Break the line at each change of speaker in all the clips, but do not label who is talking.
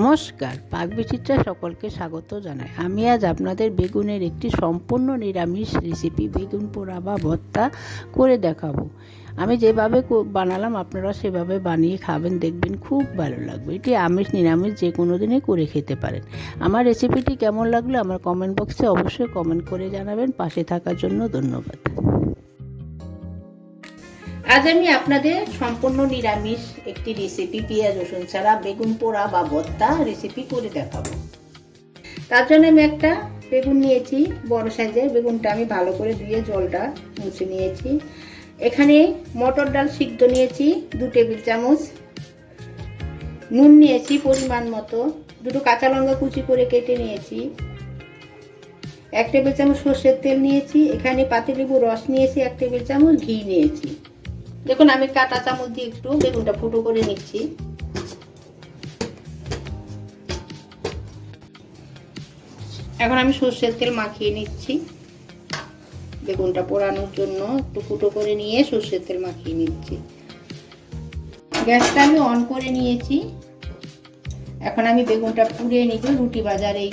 নমস্কার, পাক বিচিত্রা সকলকে স্বাগত জানাই। আমি আজ আপনাদের বেগুনের একটি সম্পূর্ণ নিরামিষ রেসিপি বেগুন, পোড়া বা ভর্তা করে দেখাবো। আমি যেভাবে বানালাম আপনারা সেভাবে বানিয়ে খাবেন, দেখবেন খুব ভালো লাগবে। এটি আমিষ, নিরামিষ যে কোনো দিনে করে খেতে পারেন। আমার রেসিপিটি কেমন লাগল আমার কমেন্ট বক্সে অবশ্যই কমেন্ট করে জানাবেন। পাশে থাকার জন্য ধন্যবাদ। আজ আমি আপনাদের সম্পূর্ণ নিরামিষ একটি রেসিপি পেঁয়াজ, রসুন ছাড়া, বেগুন পোড়া বা ভর্তা রেসিপি করে দেখাবো। তার জন্য আমি একটা বেগুন নিয়েছি, বড় সাইজের বেগুনটা আমি ভালো করে ধুয়ে জলটা মুছে নিয়েছি। এখানে মটর ডাল সিদ্ধ নিয়েছি, দু টেবিল চামচ। নুন নিয়েছি পরিমাণ মতো, দুটো কাঁচা লঙ্কা কুচি করে কেটে নিয়েছি। এক টেবিল চামচ সর্ষের তেল নিয়েছি, এখানে পাতিলেবু রস নিয়েছি, এক টেবিল চামচ ঘি নিয়েছি। দেখুন, আমি কাটা চামচ দিয়ে একটু বেগুনটা ফুটো করে নিচ্ছি। এখন আমি সর্ষের তেল মাখিয়ে নিচ্ছি। বেগুনটা পোড়ানোর জন্য একটু ফুটো করে নিয়ে সর্ষের তেল মাখিয়ে নিচ্ছি। গ্যাসটা আমি অন করে নিয়েছি। এখন আমি বেগুনটা পুড়িয়ে নিব। রুটি বাজার এই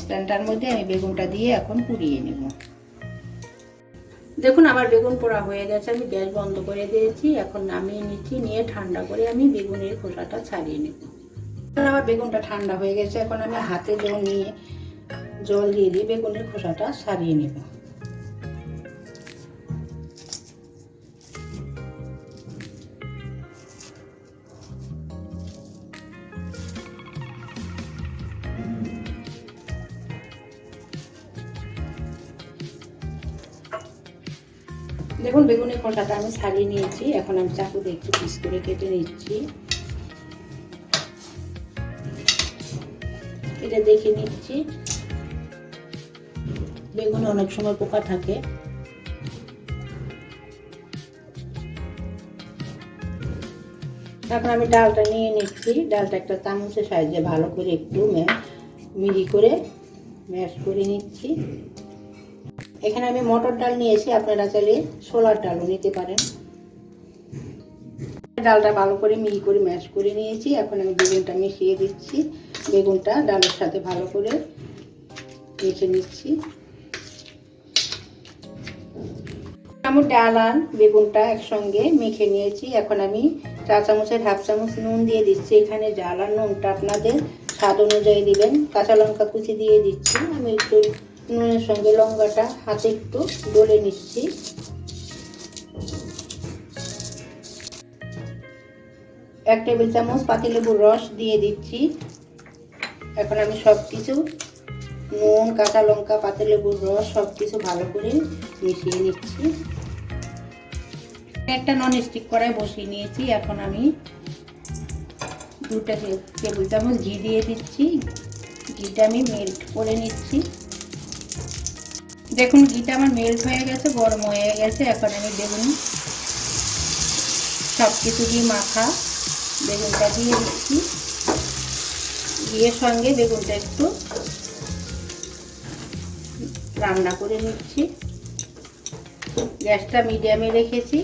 স্ট্যান্ডটার মধ্যে আমি বেগুনটা দিয়ে এখন পুড়িয়ে নেব। দেখুন, আমার বেগুন পোড়া হয়ে গেছে, আমি গ্যাস বন্ধ করে দিয়েছি, এখন নামিয়ে নিচ্ছি, নিয়ে ঠান্ডা করে আমি বেগুনের খোসাটা ছাড়িয়ে নেব। আমার বেগুনটা ঠান্ডা হয়ে গেছে, এখন আমি হাতে জল নিয়ে, জল দিয়ে দিয়ে বেগুনের খোসাটা ছাড়িয়ে নেব। দেখুন, বেগুনের খোসাটা আমি ছাড়িয়ে নিয়েছি। এখন আমি চাকু দিয়ে একটু পিস করে কেটে নিচ্ছি। এটা দেখে নিচ্ছি। বেগুনে অনেক সময় পোকা থাকে। তারপর আমি ডালটা নিয়ে নিচ্ছি। ডালটা একটা চামচের সাহায্যে ভালো করে একটু মিহি করে ম্যাশ করে নিচ্ছি। এখানে আমি মটর ডাল নিয়েছি, আপনারা চাইলে ছোলার ডালও নিতে পারেন। ডালটা ভালো করে মিহি করে ম্যাশ করে নিয়েছি, এখন আমি বেগুনটা মিশিয়ে দিচ্ছি। বেগুনটা ডালের সাথে ভালো করে মেখে নিচ্ছি। আমি ডাল আর বেগুনটা একসঙ্গে মেখে নিয়েছি, এখন আমি চা চামচের হাফ চামচ নুন দিয়ে দিচ্ছি। এখানে ডাল আর নুনটা আপনাদের স্বাদ অনুযায়ী দিবেন। কাঁচা লঙ্কা কুচি দিয়ে দিচ্ছি, আমি একটু নুনের সঙ্গে লঙ্কাটা হাতে একটু ডলে নিচ্ছি। এক টেবিল চামচ পাতিলেবুর রস দিয়ে দিচ্ছি। এখন আমি সব কিছু নুন, কাঁচা লঙ্কা, পাতিলেবুর রস সব কিছু ভালো করে মিশিয়ে নিচ্ছি। একটা নন স্টিক কড়াই বসিয়ে নিয়েছি। এখন আমি দুটা টেবিল চামচ ঘি দিয়ে দিচ্ছি। ঘিটা আমি মেল্ট করে নিচ্ছি। দেখুন, ঘিটা আমার মেল্ট হয়ে গেছে, গরম হয়ে গেছে, এখন আমি বেগুন সব কিছু দিয়ে মাখা, বেগুনটা দিয়ে দিচ্ছি। ঘিয়ের সঙ্গে বেগুনটা একটু রান্না করে নিচ্ছি। গ্যাসটা মিডিয়ামে রেখেছি।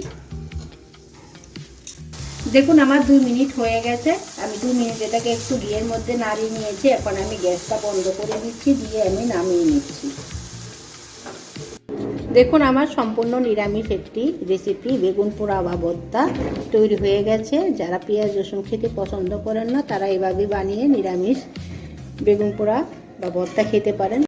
দেখুন, আমার দুই মিনিট হয়ে গেছে। আমি দু মিনিট এটাকে একটু ঘিয়ের মধ্যে নাড়িয়ে নিয়েছি। এখন আমি গ্যাসটা বন্ধ করে দিচ্ছি দিয়ে আমি নামিয়ে নিচ্ছি। দেখুন, আমার সম্পূর্ণ নিরামিষ একটি রেসিপি বেগুন পোড়া বা ভর্তা তৈরি হয়ে গেছে। যারা পেঁয়াজ, রসুন খেতে পছন্দ করেন না, তারা এভাবে বানিয়ে নিরামিষ বেগুন পোড়া বা ভর্তা খেতে পারেন।